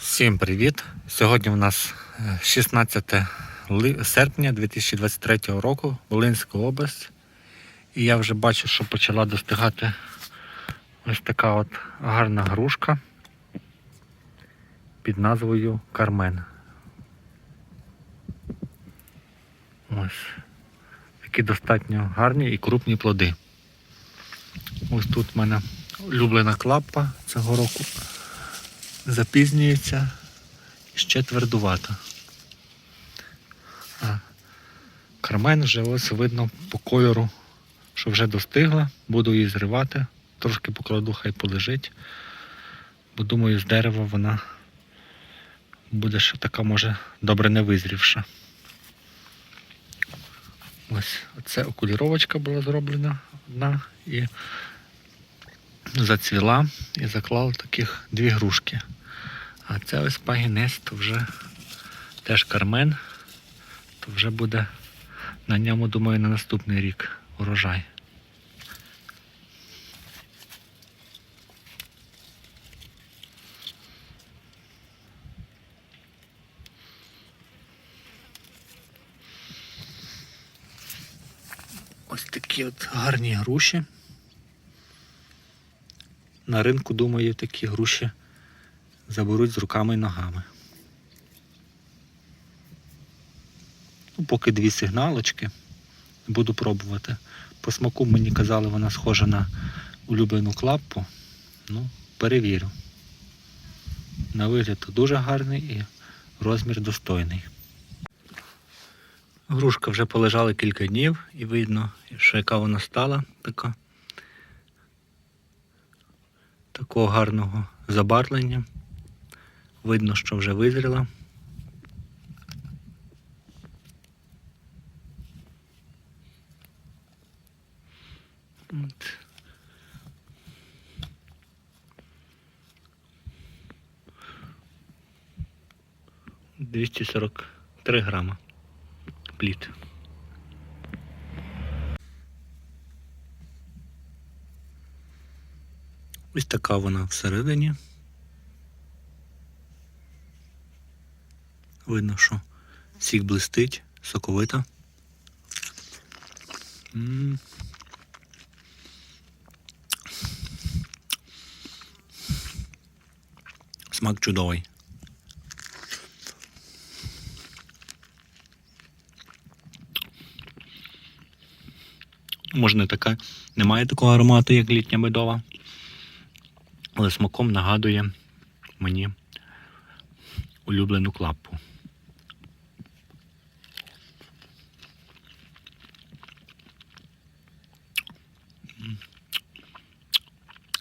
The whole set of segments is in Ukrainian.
Всім привіт! Сьогодні у нас е, 16 серпня 2023 року, Волинська область. І я вже бачу, що почала достигати ось така от гарна грушка під назвою Кармен. Ось. Такі достатньо гарні і крупні плоди. Ось тут в мене улюблена клапа цього року запізнюється і ще твердувата. А кармен вже ось видно по кольору, що вже достигла. Буду її зривати, трошки покладу, хай полежить. Бо думаю, з дерева вона буде ще така, може, добре не визрівша. Ось оце окуліровочка була зроблена одна і зацвіла і заклала таких дві грушки. А це ось пагінець, то вже теж кармен, то вже буде на ньому, думаю, на наступний рік урожай. Ось такі от гарні груші. На ринку, думаю, такі груші заберуть з руками і ногами. Ну, поки дві сигналочки. Буду пробувати. По смаку мені казали, вона схожа на улюблену клаппу. Ну, перевірю. На вигляд дуже гарний і розмір достойний. Грушка вже полежала кілька днів і видно, що яка вона стала така. Такого гарного забарвлення. Видно, що вже визріла. От. Двісті сорок три грама плід. Ось така вона всередині. Видно, що сік блистить, соковита. Смак чудовий. Може не така, немає такого аромату, як літня медова, але смаком нагадує мені улюблену клапу.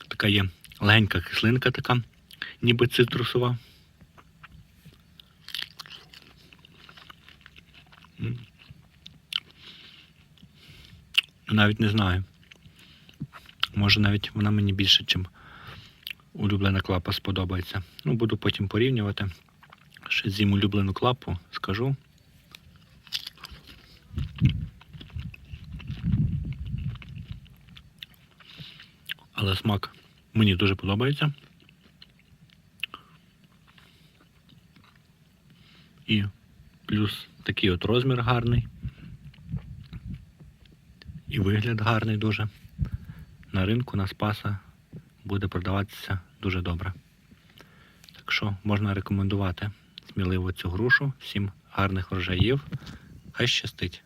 Така є легенька кислинка така, ніби цитрусова. Навіть не знаю. Може навіть вона мені більше, ніж улюблена клапа сподобається. Ну, буду потім порівнювати. Ще з'їм улюблену клапу, скажу. Але смак мені дуже подобається. І плюс такий от розмір гарний. І вигляд гарний дуже. На ринку на Спаса буде продаватися дуже добре. Так що можна рекомендувати сміливо цю грушу. Всім гарних врожаїв. Хай щастить!